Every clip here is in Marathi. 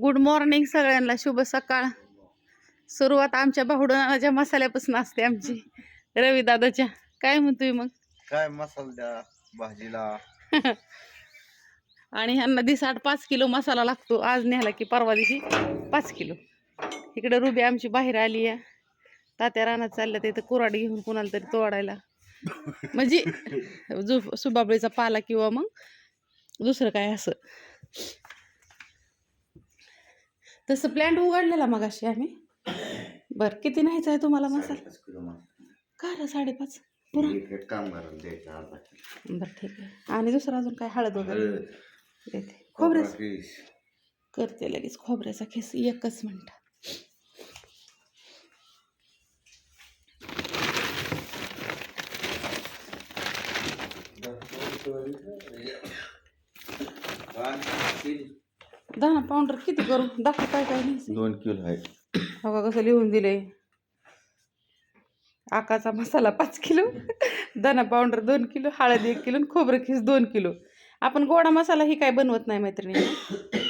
गुड मॉर्निंग सगळ्यांना. शुभ सकाळ. सुरुवात आमच्या भावडणाच्या मसाल्यापासून असते आमची. रवी दादाच्या. काय म्हणतोय मग? काय मसाला द्या भाजीला? आणि ह्यांना दिसाड पाच किलो मसाला लागतो. आज न्यायला की परवा दिवशी पाच किलो. इकडे रुबी आमची बाहेर आली आहे. तात्या रानात चालल्या तिथं कुराड घेऊन कोणाला तरी तोडायला. म्हणजे जो सुबाबळीचा पाला किंवा मग दुसरं काय असं. तसं प्लॅन्ट उघडलेला मग अशी आम्ही बरं किती न्यायचा आहे तुम्हाला मसाला साडेपाच किलो. का रे साडेपाच पुरा एक एक कामगाराला द्यायचं अर्धा किलो. बरं ठीक आहे आणि दुसरं अजून काय हळद वगैरे हळद, देते खोबरा खोबऱ्याच किस. करते लगेच खोबऱ्याचा खेस एकच मिनिट दहा पावडर किती करू? दाखव काय काय नाही. दोन किलो आहे. बघा कसं लिहून दिले आकाचा मसाला पाच किलो धना पावडर दोन किलो हळद एक किलो आणि खोबरं खीस दोन किलो. आपण गोडा मसाला ही काय बनवत नाही मैत्रिणी.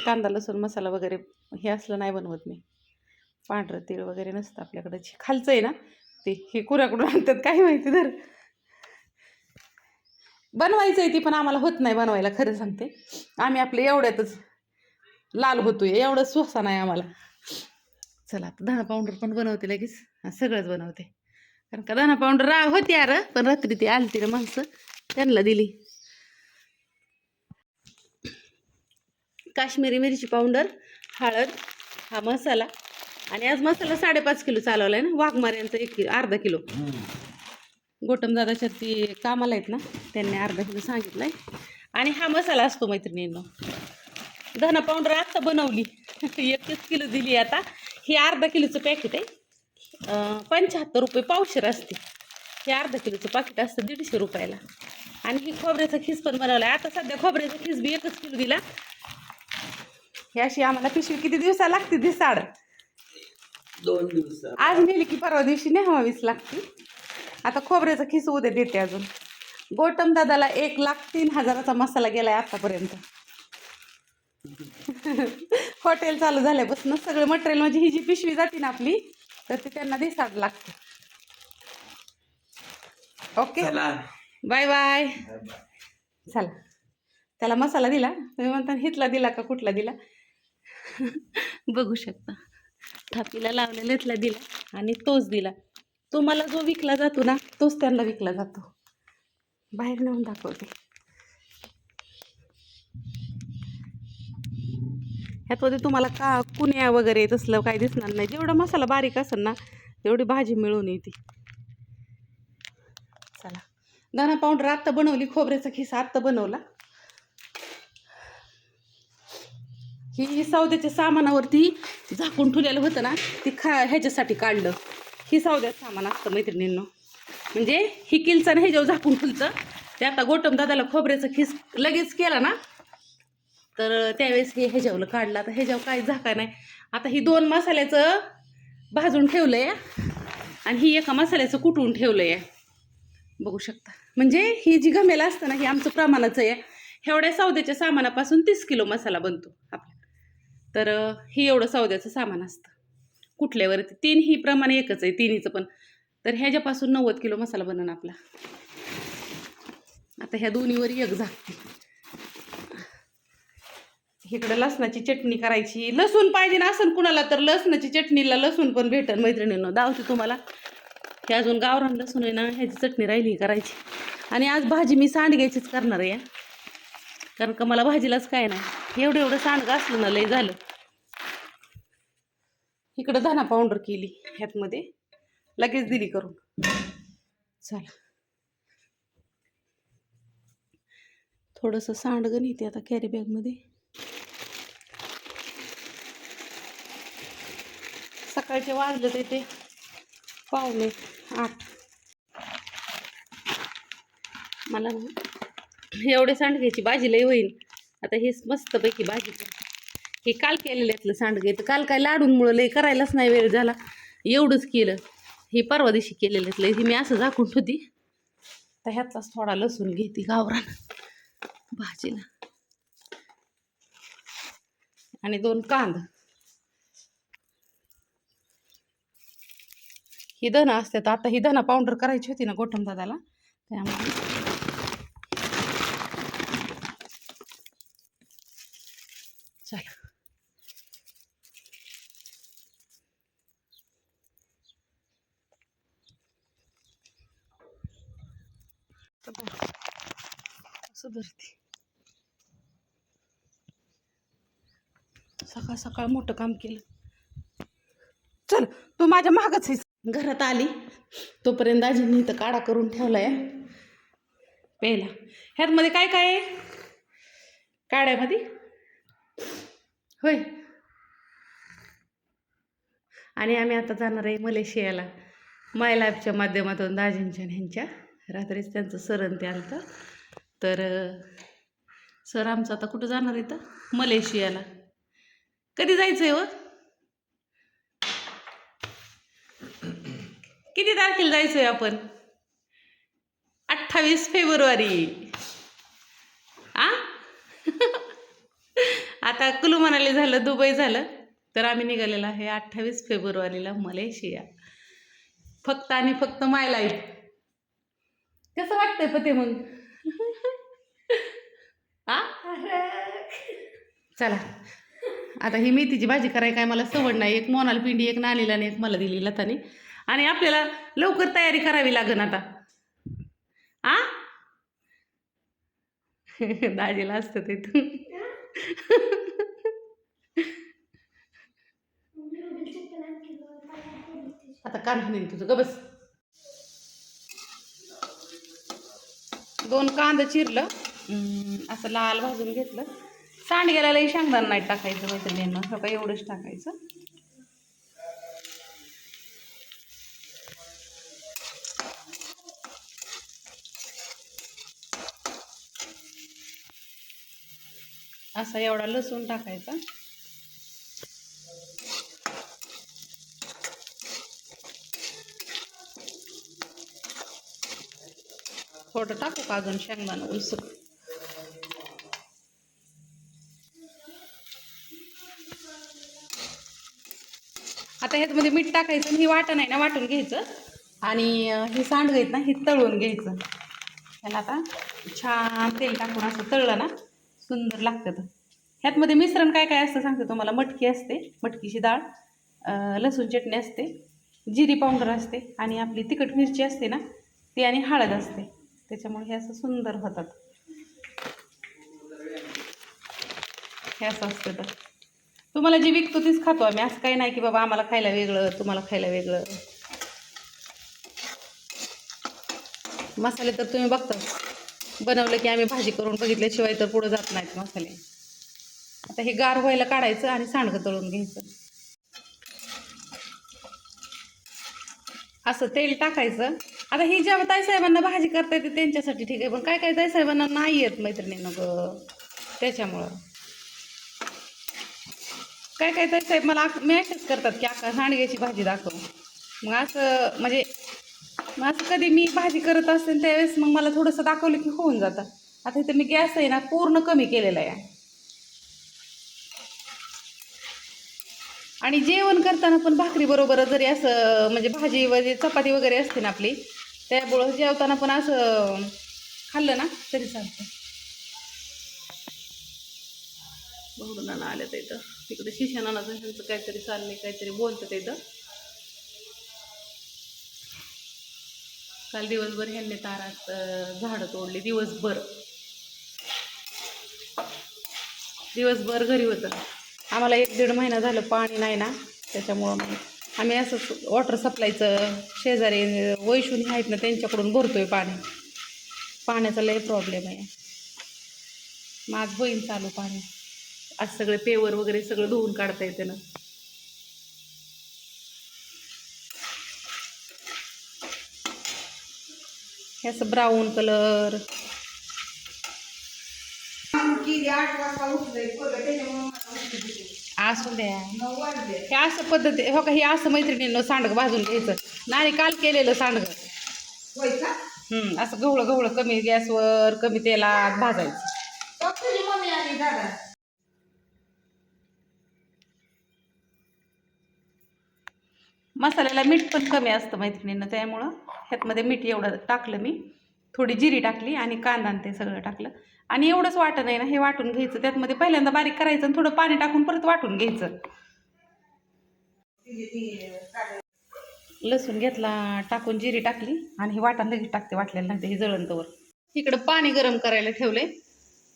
कांदा लसूण मसाला वगैरे हे असलं नाही बनवत मी. पांढरं तीळ वगैरे नसतं आपल्याकडं. जे खालचं आहे ना ते हे कुऱ्याकडून आणतात काय माहिती तर. बनवायचं आहे ती पण आम्हाला होत नाही बनवायला खरं सांगते. आम्ही आपलं एवढ्यातच लाल होतोय एवढं स्वसा नाही आम्हाला. चला आता धना पावडर पण बनवते लगेच. सगळंच बनवते. कारण का धना पावडर रा होती यार पण रात्री ती आलती ना माणसं त्यांना दिली. काश्मीरी मिरची पावडर हळद हा मसाला. आणि आज मसाला साडेपाच किलो चालवला आहे ना वाघमाऱ्यांचा एक किलो अर्धा किलो. गोटमदादाच्या ती कामाला आहेत ना त्यांनी अर्धा किलो सांगितलं आहे आणि हा मसाला असतो मैत्रिणींना. धना पावडर आत्ता बनवली. एकच किलो दिली आता. हे अर्धा किलोचं पॅकेट आहे. पंच्याहत्तर रुपये पावशेर असते हे अर्धा किलोचं पाकिट असतं दीडशे रुपयाला. आणि ही खोबऱ्याचा खीस पण बनवला आता सध्या खोबऱ्याचा खीस बी एकच किलो दिला. हे अशी आम्हाला पिशवी किती दिवसा लागते दिसाड दोन दिवस आज नेली की परवा दिवशी न्यावावीच लागते. आता खोबऱ्याचा खिस उद्या देते अजून. गोटम दादाला एक लाख तीन हजाराचा मसाला गेलाय आतापर्यंत. हॉटेल चालू झाल्यापासून सगळं मटेरियल म्हणजे ही जी पिशवी जाते ना आपली तर ते त्यांना दिसाड लागते. ओके बाय बाय चला. त्याला मसाला दिला. तुम्ही म्हणता हितला दिला का कुठला दिला? बघू शकता. थापीला लावलेला इथला दिला आणि तोच दिला. तुम्हाला जो विकला जातो ना तोच त्यांना विकला जातो. बाहेर नेऊन दाखवते. ह्यातमध्ये तुम्हाला का कुण्या वगैरे तसलं काही दिसणार नाही. जेवढा मसाला बारीक असेल ना तेवढी भाजी मिळून येते. चला. धना पावडर आत्ता बनवली खोबऱ्याचा खिसा आत्ता बनवला. ही सौद्याच्या सामानावरती झाकून ठेवलेलं होतं ना ती खा ह्याच्यासाठी काढलं. ही सौद्याचं सामान असतं मैत्रिणींनो. म्हणजे ही किलचं आणि ह्याच्यावर झाकून ठुलचं ते आता गोटम दादाला खोबऱ्याचं खिस लगेच केला ना तर त्यावेळेस हे ह्याच्यावलं काढलं. आता ह्याच्यावर काय झाका नाही आता ही दोन मसाल्याचं भाजून ठेवलं आहे आणि ही एका मसाल्याचं कुटून ठेवलं आहे बघू शकता. म्हणजे ही जी घमेला असतं ना ही आमचं प्रमाणाचं आहे. एवढ्या सौद्याच्या सामानापासून तीस किलो मसाला बनतो आपला. तर हे ही एवढं सौद्याचं सामान असतं. कुठल्यावरती तीन ही प्रमाण एकच आहे तिन्हीचं पण. तर ह्याच्यापासून नव्वद किलो मसाला बनन आपला. आता ह्या दोन्हीवर एक झाकते इकडं लसणाची चटणी करायची. लसूण पाहिजे ना असं कुणाला तर लसणाची चटणीला लसूण पण भेटन मैत्रिणींना. दावते तुम्हाला. हे अजून गावरान लसूण आहे ना ह्याची चटणी राहिली करायची. आणि आज भाजी मी सांडग्याचीच करणार आहे. कारण का मला भाजीलाच काय नाही. एवढं एवढं सांडगं असलं ना लय झालं. इकडं धना पावडर केली ह्यातमध्ये. लगेच दिली करून. चला. थोडंसं सांडगं नेते आता कॅरी बॅगमध्ये सकाळचे वाजले ते ते पावले आठ. मला एवढे सांडग्याची भाजी लई होईल आता हेच मस्तपैकी भाजी. हे काल केलेल्यातलं सांडगे तर काल काय लाडूंमुळं लई करायलाच नाही वेळ झाला. एवढंच केलं. हे परवा दिवशी केलेल्यातलं हे मी असं झाकून ठेवती. तर ह्यातलाच थोडा लसूण घेते गावरान भाजीला. आणि दोन कांदा. ही धनं असतात आता ही धना पावडर करायची होती ना गोठम दादाला. त्यामुळे चला. सकाळ सकाळ मोठं काम केलं. चल तू माझ्या मागच आहे घरात आली. तोपर्यंत आजींनी इथं काढा करून ठेवला आहे प्यायला ह्यातमध्ये काय काय आहे? काड्यामध्ये? होय. आणि आम्ही आता जाणार आहे मलेशियाला. माय लाईफच्या माध्यमातून दाजींच्या ह्यांच्या. रात्रीच त्यांचं सरण ते आलं तर सर आमचं आता कुठं जाणार आहे तर मलेशियाला. कधी जायचं आहे हो? व किती तारखेला जायचो आहे आपण? अठ्ठावीस फेब्रुवारी. आ? आता कुलू मनाली झालं दुबई झालं. तर आम्ही निघालेलो आहे अठ्ठावीस फेब्रुवारीला मलेशिया. फक्त आणि फक्त माय लाईफ कसं वाटतंय पते मग? आ? चला. आता ही मेथीची भाजी करायला काय मला सवड नाही. एक मोनाल पिंडी एक नानीला आणि एक मला दिली लताने. आणि आपल्याला लवकर तयारी करावी लागन आता. आ? दाजीला असतं ते आता कान हाणीन तुझं. ग बस. दोन कांदा चिरलं. असं लाल भाजून घेतलं. सांडग्याला लई शेंगदाणा नाही टाकायचं मैत्रिणींना सगळं एवढंच टाकायचं. असा एवढा लसूण टाकायचा. थोडं टाकू का अजून शेंगदाणा उलसून? आता ह्याच्यामध्ये मीठ टाकायचं आणि ही वाटण आहे ना वाटून घ्यायचं. आणि हे सांडगं आहेत ना हे तळून घ्यायचं. ह्याला आता छान तेल टाकून असं तळलं ना सुंदर लागतं ह्यातमध्ये मिश्रण काय काय असतं सांगते तुम्हाला. मटकी असते मटकीची डाळ लसूण चटणी असते जिरी पावडर असते आणि आपली तिखट मिरची असते ना ती आणि हळद असते. त्याच्यामुळे हे असं सुंदर होतात. हे असं असतं तर. तुम्हाला जे विकतो तीच खातो आम्ही. असं काही नाही की बाबा आम्हाला खायला वेगळं तुम्हाला खायला वेगळं. मसाले तर तुम्ही बघता. बनवलं की आम्ही भाजी करून बघितल्याशिवाय तर पुढं जात नाहीत मसाले. आता हे गार व्हायला काढायचं आणि सांडगं तळून घ्यायचं. असं तेल टाकायचं. आता ही ज्या ताईसाहेबांना भाजी करता येते त्यांच्यासाठी ठीक आहे पण काय काय ताईसाहेबांना नाही येत मैत्रिणीनं ग. त्याच्यामुळं. काय काय ताईसाहेब मला मॅसेज करतात की आका सांडग्याची भाजी दाखव. मग असं म्हणजे मग असं कधी मी भाजी करत असेल त्यावेळेस मग मला थोडंसं दाखवलं की होऊन जातं. आता इथं मी गॅस आहे ना पूर्ण कमी केलेला आहे. आणि जेवण करताना पण भाकरी बरोबर जरी असं म्हणजे भाजी वगैरे चपाती वगैरे असते ना आपली त्यामुळं जेवताना पण असं खाल्लं ना तरी चालतं. बघून आलं तर इथं. तिकडे शिक्षणाचं ह्यांचं काहीतरी चाललंय काहीतरी बोलतं तिथं काल दिवसभर ह्यांनी तारात झाडं तोडली दिवसभर. दिवसभर घरी होतं. आम्हाला एक दीड महिना झालं पाणी नाही ना त्याच्यामुळं आम्ही असंच वॉटर सप्लायचं शेजारी वैशून आहेत ना त्यांच्याकडून भरतो आहे पाणी. पाण्याचा लय प्रॉब्लेम आहे. मग आज चालू पाणी. आज सगळे पेवर वगैरे सगळं धुवून काढता येते ना. हे असं ब्राऊन कलर असू द्या. हे असं पद्धती हो का हे असं मैत्रिणींनो सांडगं भाजून घ्यायचं. नाही काल केलेलं सांडगं. असं गवळं गवळं कमी गॅसवर कमी तेलात भाजायचं. त्याला मीठ पण कमी असतं मैत्रिणीनं त्यामुळं ह्यातमध्ये मीठ एवढं टाकलं मी. थोडी जिरी टाकली आणि कांदा आणि ते सगळं टाकलं. आणि एवढंच वाटण आहे ना हे वाटून घ्यायचं. त्यातमध्ये पहिल्यांदा बारीक करायचं आणि थोडं पाणी टाकून परत वाटून घ्यायचं. लसूण घेतला टाकून जिरी टाकली आणि हे वाटण लगेच टाकते वाटलेलं नाही हे जळंतवर. इकडं पाणी गरम करायला ठेवले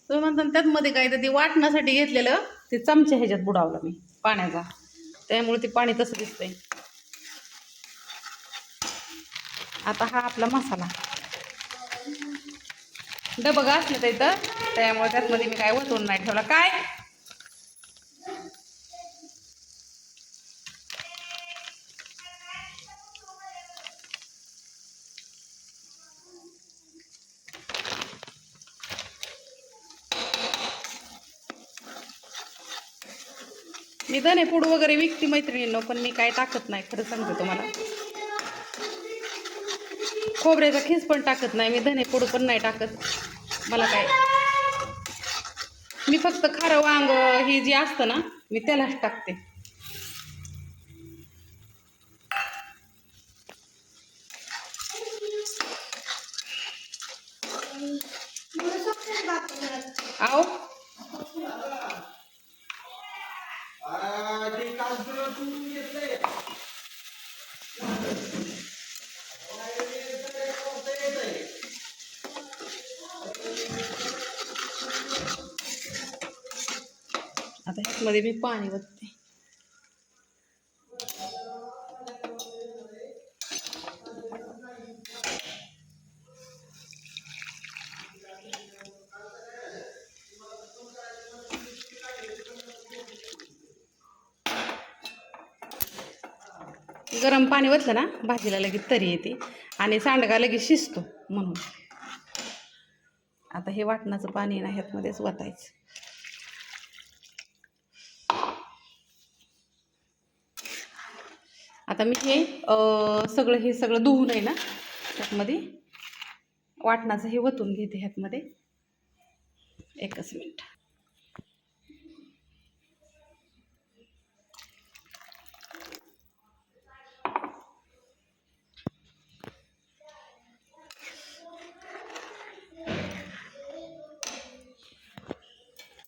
तुम्ही म्हणता त्यात मध्ये काय तर ते वाटण्यासाठी घेतलेलं ते चमच्या ह्याच्यात बुडावलं मी पाण्याचा. त्यामुळे ते पाणी तसं दिसतंय. आता हा आपला मसाला. डबं असलं तर इथं. त्यामुळे त्यातमध्ये मी काय वतून नाही ठेवला. काय? मी धने पूड वगैरे विकती मैत्रिणींनो पण मी काय टाकत नाही खरं सांगते तुम्हाला. खोबऱ्याचा खीस पण टाकत नाही मी धने पोडू पण नाही टाकत. मला काय? मी फक्त खारं वांग ही जी असतं ना मी त्यालाच टाकते. मध्ये मी पाणी बघते गरम पाणी वतलं ना भाजीला लगेच तरी येते. आणि सांडगा लगेच शिजतो म्हणून. आता हे वाटणाचं पाणी ना ह्यातमध्येच वतायचं आता मी हे सगळं हे सगळं धुवून आहे ना त्यातमध्ये वाटणाचं हे वतून घेते ह्यातमध्ये. एकच मिनिट.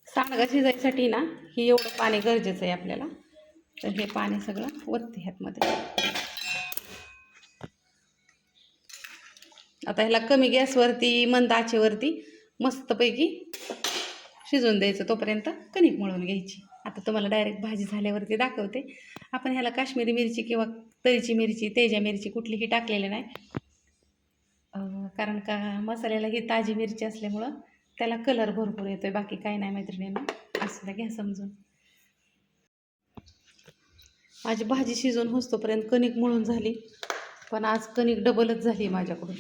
सांडगा शिजायसाठी ना हे एवढं पाणी गरजेचं आहे आपल्याला. तर हे पाणी सगळं वरते ह्यातमध्ये. आता ह्याला कमी गॅसवरती मंद आचेवरती मस्तपैकी शिजवून द्यायचं तोपर्यंत कणिक मळून घ्यायची. आता तुम्हाला डायरेक्ट भाजी झाल्यावरती दाखवते. आपण ह्याला काश्मीरी मिरची किंवा तरीची मिरची तेजा मिरची कुठलीही टाकलेली नाही. कारण का मसाल्याला ही ताजी मिरची असल्यामुळं त्याला कलर भरपूर येतोय. बाकी काही नाही मैत्रिणींना. असं घ्या समजून. माझी भाजी शिजून होतोपर्यंत कणिक मळून झाली. पण आज कणिक डबलच झाली माझ्याकडून.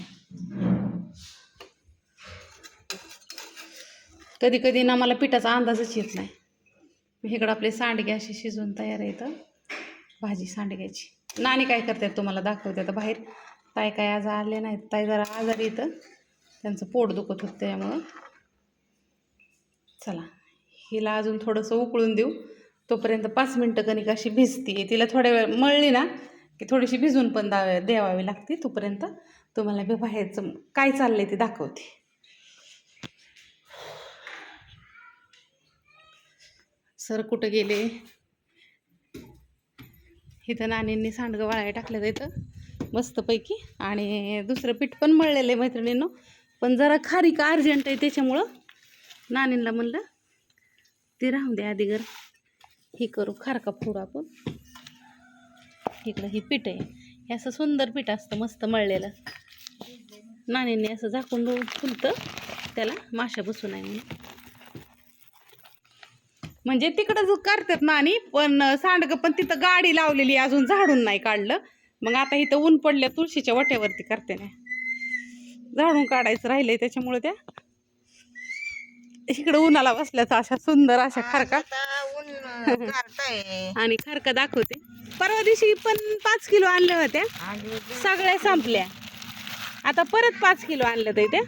कधी कधी ना मला पिठाचा अंदाजच येत नाही. इकडं आपले सांडगे असे शिजून तयार आहेत. भाजी सांडग्याची. नाणी काय करतात तुम्हाला दाखवते आता बाहेर. ताई काय आज आले नाहीत. ताई जरा आजारी येतं त्यांचं पोट दुखत होतं त्यामुळं. चला हिला अजून थोडंसं उकळून देऊ. तोपर्यंत पाच मिनटं कणिक अशी भिजती. तिला थोड्या वेळ मळली ना की थोडीशी भिजून पण दावे द्यावावी लागते तोपर्यंत. तुम्हाला मी बाहेरचं काय चाललंय ते दाखवते. सर कुठं गेले? इथं नानींनी सांडगं वाळायला टाकलं इथं मस्तपैकी. आणि दुसरं पीठ पण मळलेलं आहे मैत्रिणींनो. पण जरा खारी का अर्जंट आहे त्याच्यामुळं नानींला म्हणलं ते राहून दे आधी घर. हे करू खारका फोडू आपण. इकडं हे पीठ आहे. हे असं सुंदर पीठ असतं मस्त मळलेलं. नानींनी असं झाकून फुलतं. त्याला माशा बसू नये म्हणून. म्हणजे तिकडं करतात नाणी पण सांडगं पण तिथं गाडी लावलेली अजून झाडून नाही काढलं. मग आता इथं ऊन पडल्या तुळशीच्या वट्यावरती करते ना झाडून काढायचं राहिलंय त्याच्यामुळे त्या. इकडं उन्हाला बसल्याचा अशा सुंदर अशा खारका. आणि खारका दाखवते. परवा दिवशी पण पाच किलो आणल्या होत्या. सगळ्या संपल्या. आता परत पाच किलो आणल्या तर त्या.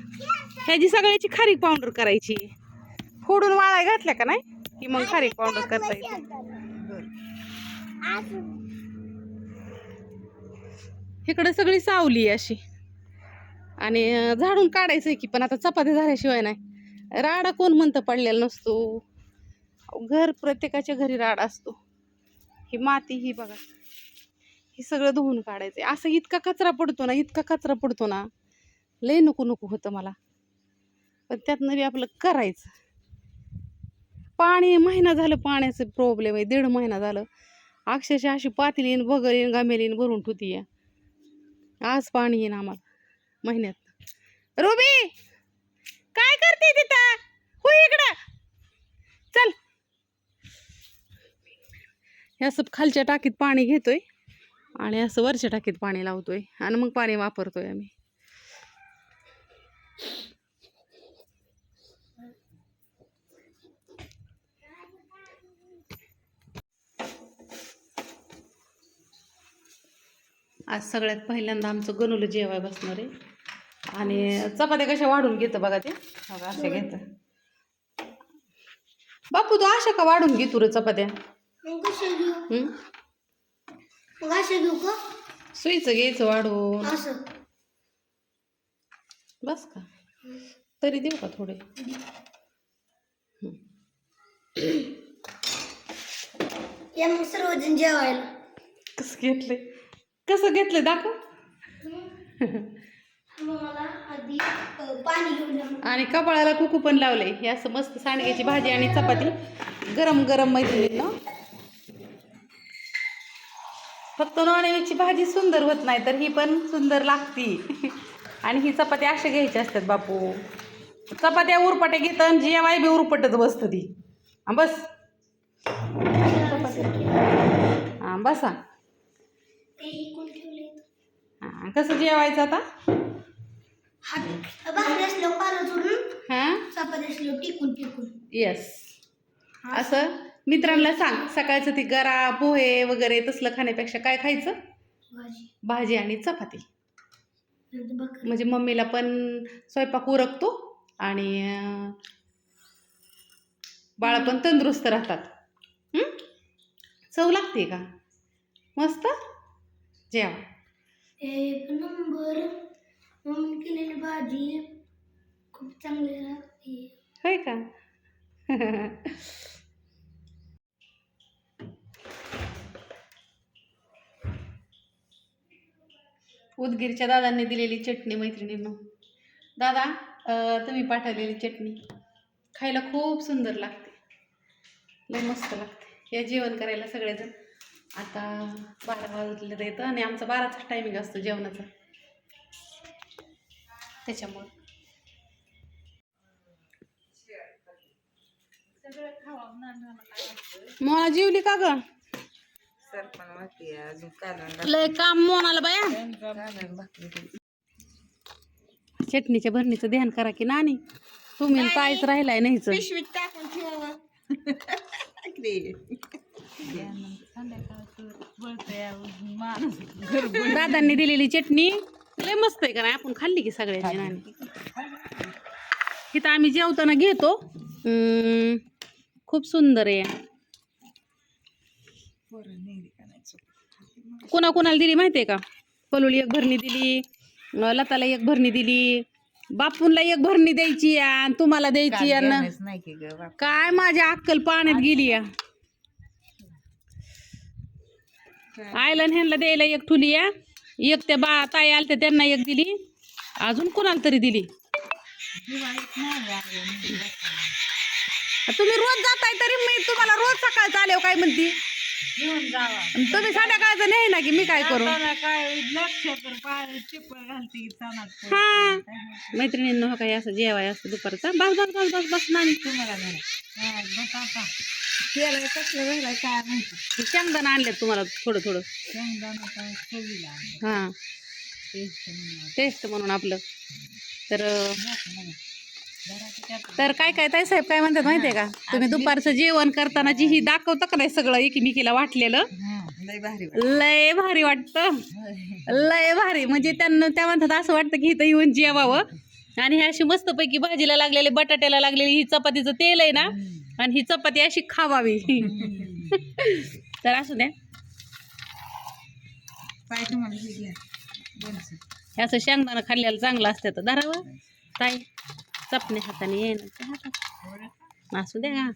ह्याची सगळ्याची खारीक पावडर करायची. फोडून वाळाय घातल्या का नाही? की मग खारीक पावडर करता येते. इकडे सगळी सावली अशी. आणि झाडून काढायचं की पण आता चपाती झाल्याशिवाय नाही. राडा कोण म्हणतं पडलेला नसतो. घर प्रत्येकाच्या घरी राड असतो. ही माती ही बघा. हे सगळं धुवून काढायचं आहे असं इतका कचरा पडतो ना इतका कचरा पडतो ना लय नको नको होतं मला. पण त्यातनं बी आपलं करायचं. पाणी महिना झालं पाण्याचं प्रॉब्लेम आहे. दीड महिना झालं. अक्षरशः अशी पातेलीन बगरीन येईन भरून ठुती आज पाणी येईन आम्हाला महिन्यात. रुबी! काय करते तिथं? हो इकडं. चल. हे असं खालच्या टाकीत पाणी घेतोय आणि असं वरच्या टाकीत पाणी लावतोय आणि मग पाणी वापरतोय आम्ही. आज सगळ्यात पहिल्यांदा आमचं गणूला जेवाय बसणार आहे. आणि चपात्या कशा वाढून घेतं बघा ते. बघा अशा घेतं. बापू तू अशा का वाढून घे रे चपात्या? मग असं घेऊ का? सुईचं घ्यायचं वाढून. असं. बस का? तरी देऊ का थोडे? या मग सर्वजण जेवायला. कसं घेतले कसं घेतले दाखव. मग मला आधी अ, पाणी घेऊन या मग. आणि कपाळाला कुकू पण लावले हे असं मस्त सांडग्याची भाजी आणि चपाती. गरम गरम मैत्रिणींनो. फक्त नॉनव्हेजची भाजी सुंदर होत नाही तर ही पण सुंदर लागती. आणि ही चपाती अशा घ्यायची असतात बापू. चपात्या उरपटे घेत आणि जेवाय बी उरपटच बसतं ती. बस. हां बसा. हां कसं जेवायचं आता? हां? येस असं? मित्रांना सांग सकाळचं ती गरा पोहे वगैरे तसलं खाण्यापेक्षा काय खायचं? भाजी. आणि चपाती. म्हणजे मम्मीला पण स्वयंपाक उरकतो आणि बाळा पण तंदुरुस्त राहतात? चव लागते का? मस्त? जेवा. एक नंबर. मम्मी केलेली भाजी खूप चांगली लागते होय का? उदगीरच्या दादांनी दिलेली चटणी मैत्रिणींनो. दादा तुम्ही पाठवलेली चटणी. खायला खूप सुंदर लागते. लय मस्त लागते. या जेवण करायला सगळेजण. आता बारा वाजले येतं आणि आमचा बाराचा टायमिंग असतो जेवणाचा. त्याच्यामुळं. मोना जेवली का ग? लय काम मोनाला बाया. चटणीच्या भरणीचं ध्यान करा की नानी. तुम्ही ताईच राहिलाय नाहीच दादांनी दिलेली चटणी. लय मस्त आहे का नाही? आपण खाल्ली की सगळ्यांनी नानी. इथं आम्ही जेवताना घेतो. हम्म, खूप सुंदर आहे. कोणा कोणाला दिली माहिती आहे का? पलुली एक भरणी दिली लताला एक भरणी दिली बापूंला एक भरणी द्यायची आणि तुम्हाला द्यायची आणि काय माझ्या अक्कल पाण्यात गेली या. आयला ह्यांना द्यायला एक ठुली या. एक त्या बा ताई आलत्या त्यांना एक दिली. अजून कोणाला तरी दिली. तुम्ही रोज जाताय तरी मी तुम्हाला रोज सकाळचं आले काय म्हणती? तुम्ही संध्याकाळचं नाही ना की मी काय करू? हा. मैत्रिणींनो हो काय असं जेवाय असतं दुपारचं. बस बस बस बस बस नानी शेंगदाणा आणले तुम्हाला थोडं थोडं. हा. टेस्ट म्हणून. आपलं. तर तर काय काय ताई साहेब काय म्हणतात माहितीये का? तुम्ही दुपारचं जेवण करताना जी ही दाखवतं का नाही सगळं एकमेकीला वाटलेलं? लय भारी वाटतं. लय भारी म्हणजे त्यांना त्या म्हणतात असं वाटतं की इथं येऊन जेवावं. आणि हे अशी मस्तपैकी भाजीला लागलेले बटाट्याला लागलेली ही चपातीचं तेल आहे ना आणि ही चपाती अशी खावावी. तर असू द्या. असं शेंगदाणं खाल्ल्याला चांगलं असतं. तर धरावं. ताई. चपणे हाताने येणं असू द्या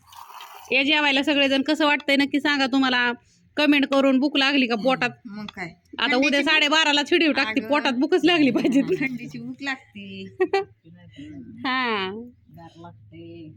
ये जेवायला सगळेजण कसं वाटतंय नक्की सांगा तुम्हाला. कमेंट करून भूक लागली का पोटात? मग काय? आता उद्या साडेबाराला व्हिडिओ टाकते अगं. पोटात भूकच लागली पाहिजे. थंडीची भूक लागती. हा. गार लागते.